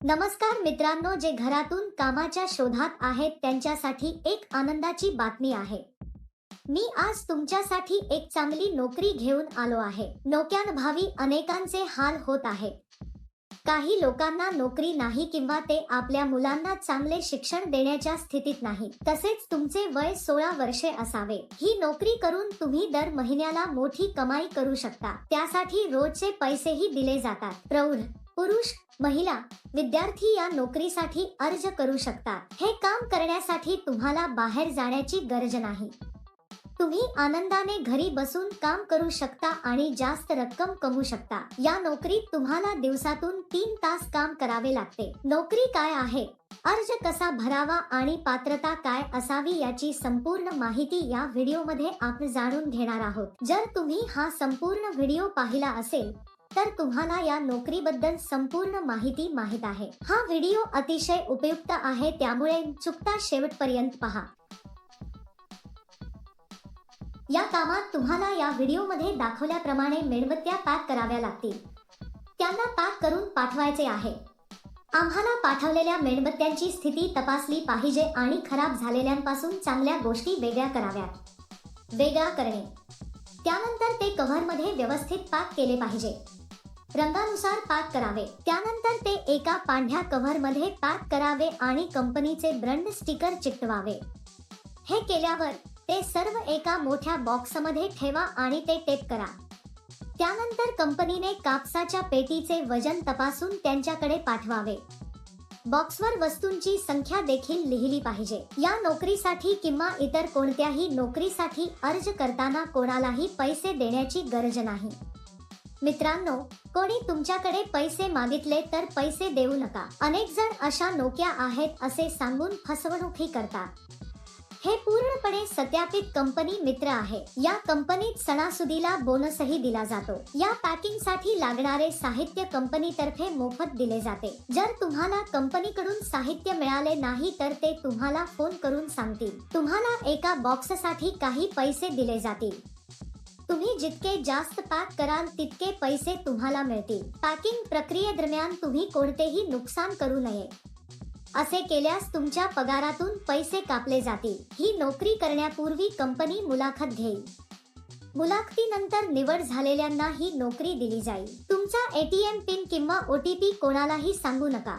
नमस्कार मित्रांनो जे घरातून कामाच्या शोधात आहेत त्यांच्यासाठी एक आनंदाची बातमी आहे. मी आज तुमच्यासाठी एक चांगली नोकरी घेऊन आलो आहे. नोक्यांभावी अनेकांचे हाल होत आहे काही लोकांना नोकरी नाही किंवा ते आपल्या मुलांना चांगले शिक्षण देण्याच्या स्थितीत नाही. तसेच तुमचे वय सोळा वर्षे असावे. ही नोकरी करून तुम्ही दर महिन्याला मोठी कमाई करू शकता. त्यासाठी रोजचे पैसेही दिले जातात. प्रौढ पुरुष महिला विद्यार्थी या नोकरीसाठी अर्ज करू शकतात. हे काम करण्यासाठी तुम्हाला बाहेर जाण्याची गरज नाही. तुम्ही आनंदाने घरी बसून काम करू शकता आणि जास्त रक्कम कमवू शकता. या नोकरीत तुम्हाला दिवसातून तीन तास काम करावे लागते. नोकरी काय आहे? अर्ज कसा भरावा आणि पात्रता काय असावी याची संपूर्ण माहिती या व्हिडिओमध्ये आपण जाणून घेणार आहोत. जर तुम्ही हा संपूर्ण व्हिडिओ पाहिला असेल तर तुम्हाला या नोकरीबद्दल संपूर्ण माहिती माहीत आहे. हा व्हिडिओ अतिशय उपयुक्त आहे त्यामुळे चुकता शेवटपर्यंत पहा. या कामात तुम्हाला या व्हिडिओमध्ये दाखवल्याप्रमाणे मेणबत्त्या पॅक कराव्या लागतील. त्यांना पॅक करून पाठवायचे आहे. आम्हाला पाठवलेल्या मेणबत्त्यांची स्थिती तपासली पाहिजे आणि खराब झालेल्यांपासून चांगल्या गोष्टी वेगळ्या कराव्यात. वेगळा करणे. त्यानंतर ते कव्हरमध्ये व्यवस्थित पॅक केले पाहिजे. रंगानुसार पॅक करावे. त्यानंतर ते एका पांढऱ्या कव्हरमध्ये पॅक करावे आणि कंपनीचे ब्रँड स्टिकर चिकटवावे. हे केल्यावर ते सर्व एका मोठ्या बॉक्समध्ये ठेवा आणि ते टेप करा. त्यानंतर कंपनीने कापसाच्या पेटीचे वजन तपासून त्यांच्याकडे पाठवावे. बॉक्सवर वस्तूंची संख्या देखील लिहिली पाहिजे. या नोकरीसाठी किंवा इतर कोणत्याही नोकरीसाठी अर्ज करताना कोणालाही पैसे देण्याची गरज नाही. मित्रांनो कोणी तुमच्याकडे पैसे मागितले तर पैसे देऊ नका. अनेक जण अशा नोक्या आहेत असे सांगून फसवणूकही करतात. हे पूर्णपणे सत्यापित कंपनी मित्र आहे. या कंपनीत सणासुदीला बोनसही दिला जातो. या पॅकिंगसाठी लागणारे साहित्य कंपनीतर्फे मोफत दिले जाते. जर तुम्हाला कंपनीकडून साहित्य मिळाले नाही तर ते तुम्हाला फोन करून सांगतील. तुम्हाला एका बॉक्ससाठी काही पैसे दिले जातील. तुम्ही जितके जास्त पॅक कराल तितके पैसे तुम्हाला मिळतील. पॅकिंग प्रक्रियेदरम्यान तुम्ही कोणतेही नुकसान करू नये. असे केल्यास तुमच्या पगारातून पैसे कापले जातील. ही नोकरी करण्यापूर्वी कंपनी मुलाखत घेईल. मुलाखतीनंतर निवड झालेल्यांना ही नोकरी दिली जाईल. तुमचा एटीएम पिन किंवा ओटीपी कोणालाही सांगू नका.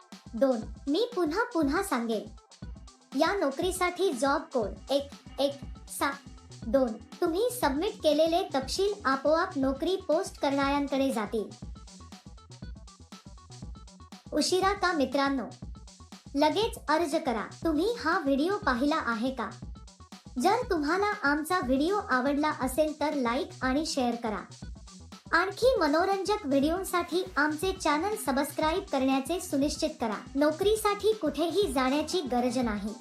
दोन. मी पुन्हा पुन्हा सांगेन. या नोकरीसाठी जॉब कोड एक एक सात दोन. तुम्ही सबमिट केलेले तपशील आपोआप नोकरी पोस्ट करणाऱ्यांकडे जातील. उशिरा का मित्रांनो? लगेच अर्ज करा. तुम्ही हा व्हिडिओ पाहिला आहे का? जर तुम्हाला आमचा व्हिडिओ आवडला असेल तर लाईक आणि शेअर करा. आणखी मनोरंजक व्हिडिओसाठी आमचे चॅनल सबस्क्राईब करण्याचे सुनिश्चित करा. नोकरीसाठी कुठेही जाण्याची गरज नाही.